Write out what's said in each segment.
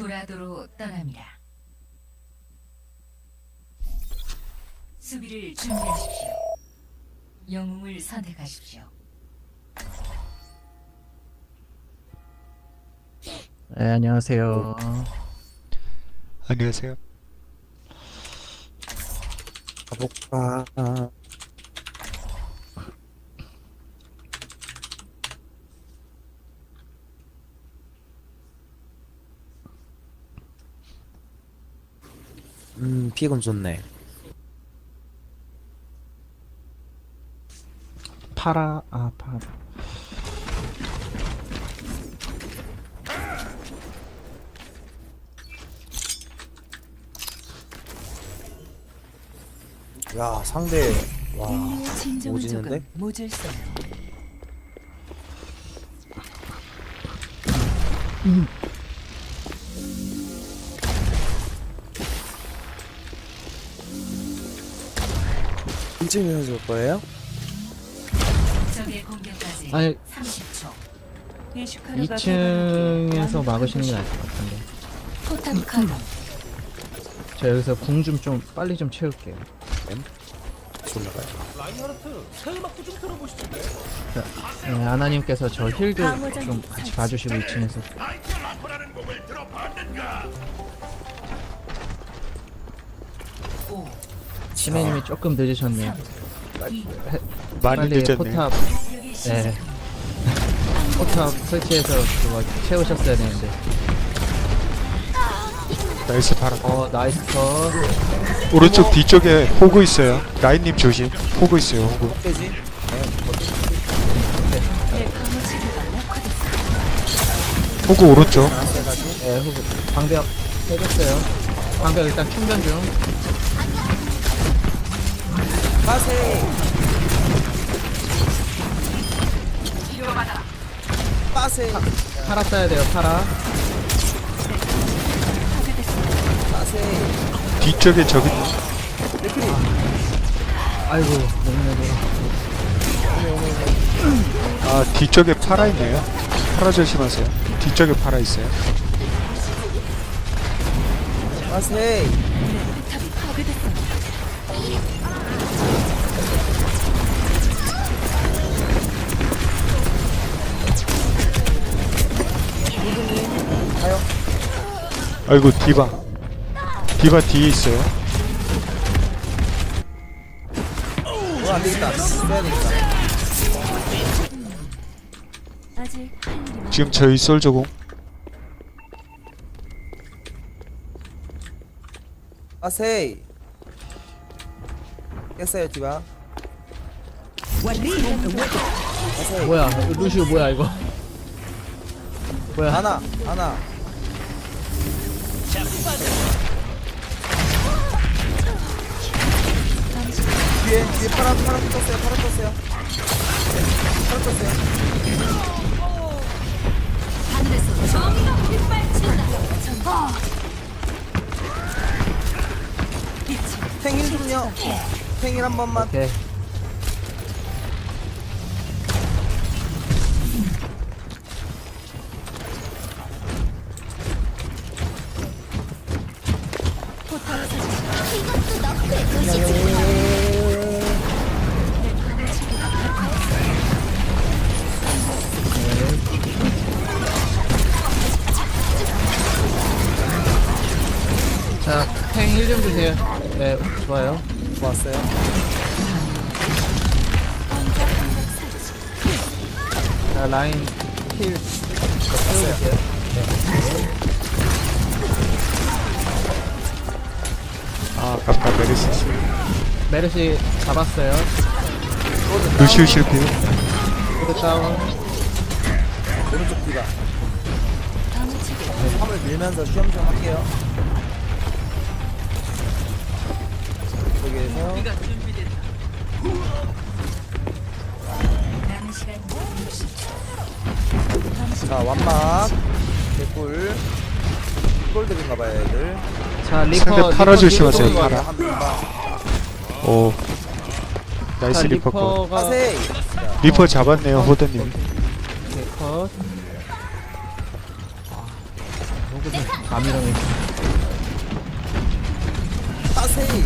도라도로 떠납니다. 수비를 준비하십시오. 영웅을 선택하십시오. 네, 안녕하세요. 안녕하세요. 가볼까? 음, 픽은 좋네. 파라, 아, 파라. 야, 상대, 와, 인류의 진정은 오지는데? 조금 모질서 해줄 거예요? 적의 공격까지 아니, 30초. 2층에서 막으시는 게 나을 것 같은데. 포탑 가동. 저 여기서 궁 좀 좀 빨리 좀 채울게요. 올라가요. 자, 네, 아나님께서 저 힐도 좀 같이 봐주시고 2층에서. 오, 치매님이 조금 늦으셨네요. 이, 많이 빨리 늦었네요. 포탑. 네. 포탑 설치해서 그거 채우셨어야 되는데. 나이스 바람. 어, 나이스 컷. 오른쪽 뒤쪽에 호구 있어요. 라인님 조심. 호구 있어요. 호구. 호구 오른쪽. 네, 후보. 방벽 해줬어요. 방벽 일단 충전 중. 빠세! 빠세! 파라 써야 돼요, 파라. 빠세! 뒤쪽에 저기 아이고, 너무나도. 아 뒤쪽에 파라 있네요. 파라 조심하세요. 뒤쪽에 파라 있어요. 빠세! 아이고 디바. 디바 뒤에 있어요. 어, 안 되겠다. 빼야 되겠다. 아직 할 일이 지금 저희 솔 저공. 빠세! 깼어요, 디바. 빠세! 뭐야, 루시오 뭐야, 이거. 뭐야. 하나, 하나. 뒤에, 뒤에 파란, 파란 떴어요, 파란 떴어요. 파란 떴어요. 탱일 좀요. 탱일 한 번만. 오케이. 탱1좀 주세요. 네, 좋아요. 좋았어요. 자, 라인 힐. 채워줄게요. 아 아깝다 메르시. 메르시 잡았어요. 루시우 실패. 모두 다운. 오른쪽 뒤가. 네, 화물 밀면서 시험 좀 할게요. 시간 60초. 자 완막 개꿀 꿀들인가봐요 애들. 자, 리퍼. 상대 팔아 리퍼 조심하세요, 뒤로 팔아. 한. 오. 자, 나이스 리퍼 컷. 리퍼가. 빠세. 리퍼 잡았네요 호드님. 컷. 호구도 감이랑이 따세이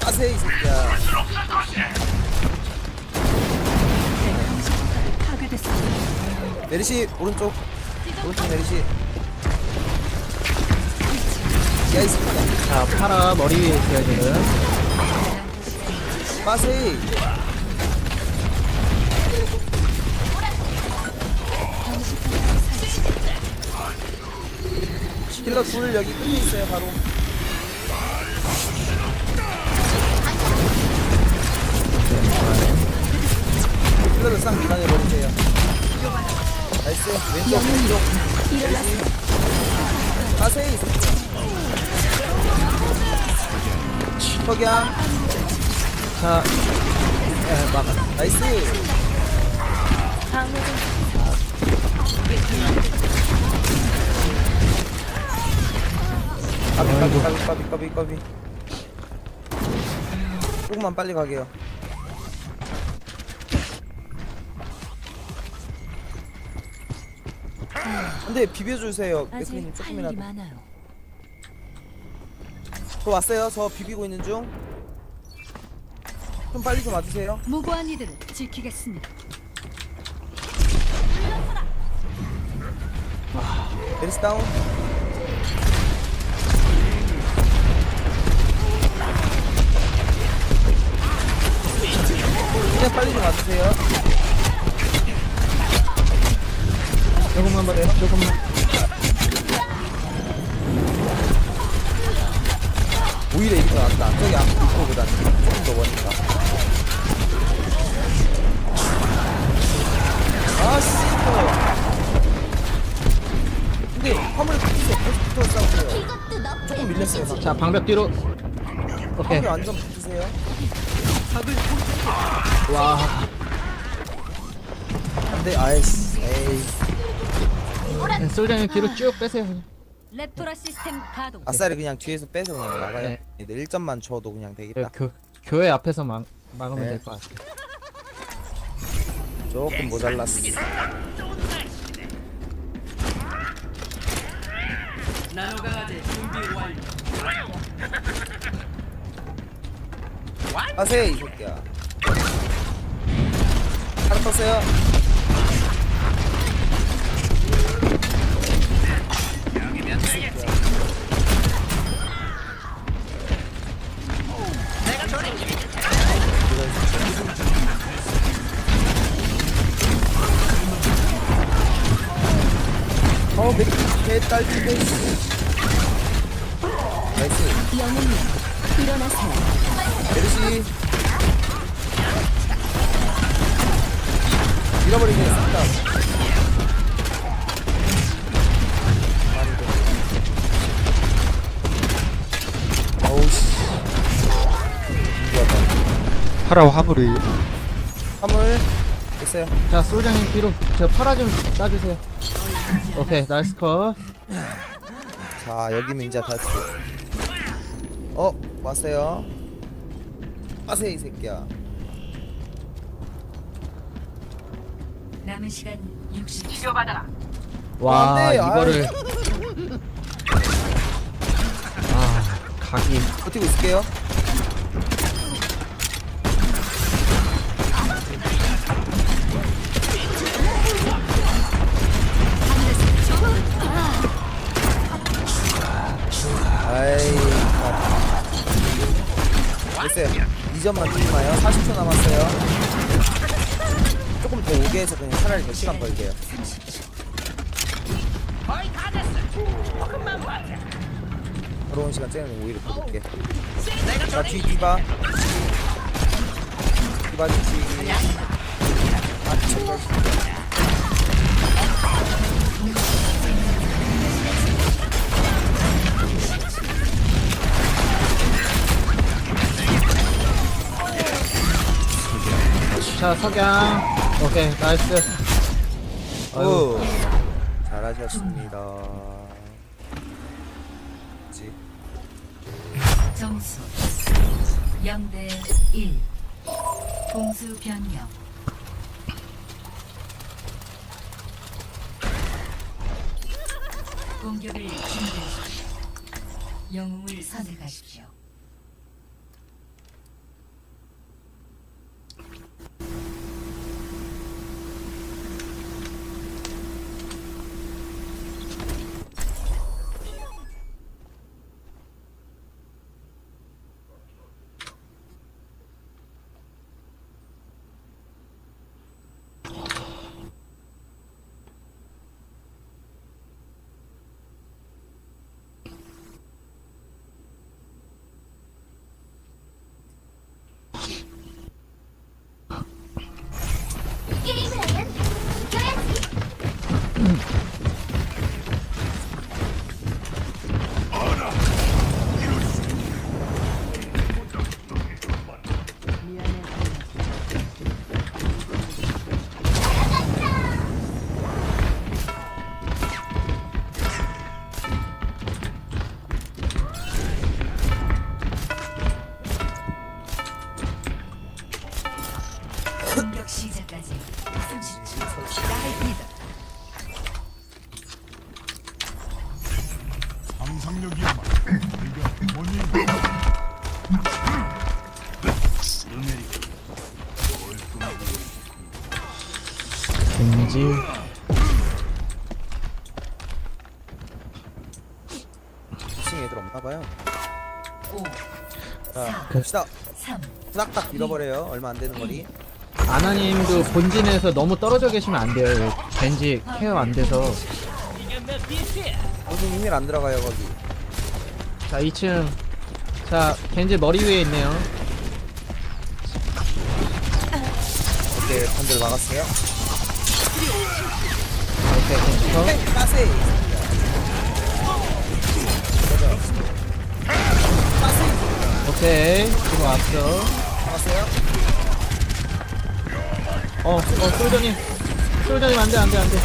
따세이 이 새끼야. 내리시 오른쪽. 오른쪽 새끼야 자 파라 머리 위에 있어요 지금 빠세이 힐러 둘 여기 끝에 있어요 바로. 힐러를 싹 밀어내버리세요. 나이스. 왼쪽 왼쪽. 빠세이. 석양. 자 예, 막 나이스 까비 까비 까비 까비 까비 까비. 조금만 빨리 가게요. 근데 비벼주세요. 아직 맥크님 할 조금이라도. 많아요. 저 왔어요. 저 비비고 있는 중. 좀 빨리 좀 와주세요. 무고한 이들을 지키겠습니다. 메리스 다운 그냥 빨리 좀 와주세요. 조금만 버려 조금만. 오히려 이게 더 낫다 저기 앞 이거보다는 조금 더 머니까. 아 씨발 근데 화물 붙으세요 계속 붙어 싸우세요. 조금 밀렸어요 방금. 자 방벽 뒤로. 오케이. 화물 완전 붙으세요 와 안돼 아이씨 에이 네, 솔장님 뒤로 쭉 빼세요 그냥. 랩토라 시스템 가동. 아싸리 그냥 뒤에서 빼서 그냥 나가요 네. 네. 1점만 줘도 그냥 되겠다 교, 교회 앞에서 막, 막으면 네. 될 것 같아요 조금 모자랐어 하세요 이 새끼야 하나 떴어요. 어 맥주 개딸기 베이스 나이스 영웅님 일 잃어버리게 싹다 어우씨. 파라 화물이. 화물 됐어요. 자 솔장님 뒤로 저 파라 좀 따주세요. 오케이 나이스 컷. 자 여기는 이제 다시 어 왔어요. 빠세 이 새끼야 남은 시간 60. 와안 돼, 이거를. 아 각이. 버티고 있을게요. 아이 아. 됐어요. 2점만 뛰지 마요? 40초 남았어요 조금 더 오게 해서 그냥 차라리 더 시간 벌게요. 들어온 시간 째면 오히려 더 볼게. 자뒤 디바. 디바 뒤치기 아 미쳤다 자 석양 오케이 나이스. 아이고. 오. 잘하셨습니다. 그치? 점수. 0대 1 공수 변경. 공격을 준비하십시오. 영웅을 선택하십시오 2층에 애들 없나봐요 5자 그- 갑시다 3 후닥닥 밀어버려요 얼마 안 되는 거리 아나님도 본진에서 너무 떨어져 계시면 안 돼요. 왠지 케어 안 돼서. 무슨 이밀 안 들어가요 거기 자 2층. 자 겐지 머리 위에 있네요. 오케이 반대로 막았어요 오케이 겐지 컷. 헤이 빠세이 오케이 들어왔어. 막았어요 어, 어, 솔저님. 솔저님, 안 돼, 안 돼, 안 돼.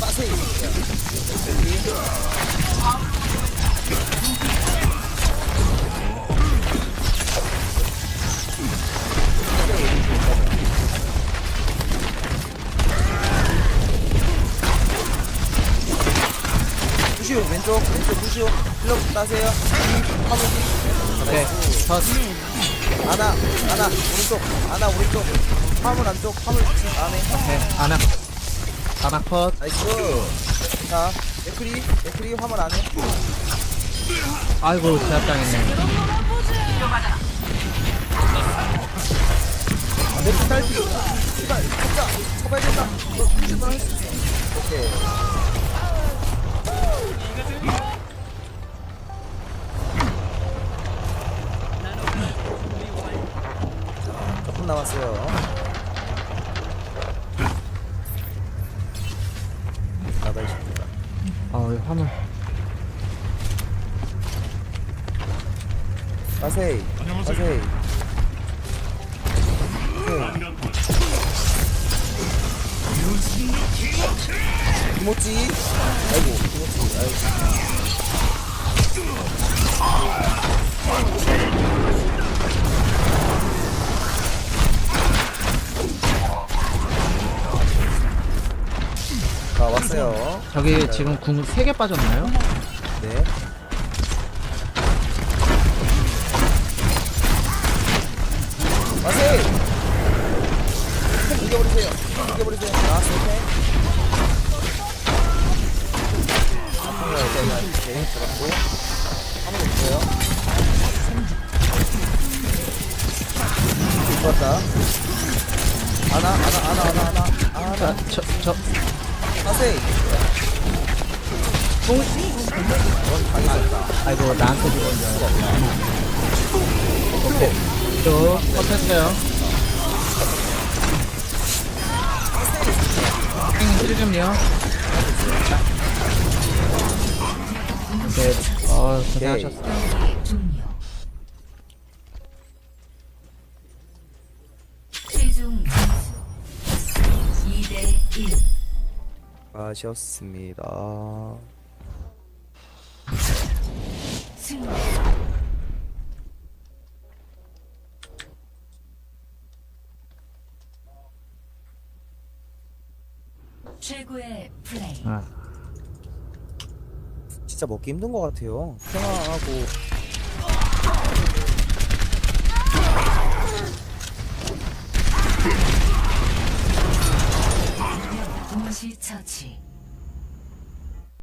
빠세이 부시오 힐러 따세요 화물기 오케이. 컷. 아나 아나 오른쪽 아나 오른쪽 화물 안쪽 화물 안에 오케이. 아나. 아나 컷. 나이스 자 맥크리 맥크리 화물 안에 아이고, 제압당했네. 딸피 진짜 된다 너 할수 있어 오케이 가세이 가세이. 김모찌. 아이고 김모찌 아이고. 자 왔어요. 저기 지금 궁 3개 빠졌나요? 네 아이고, 나한테 들어온 줄 알았어. 오케이. 또, 컷했어요. 행, 힐 좀요. 네, 어, 고생하셨어요. 종료 최종 점수 2대 1 아쉬웠습니다 최고의 플레이. 아. 진짜 먹기 힘든 것 같아요. 평화하고 처치.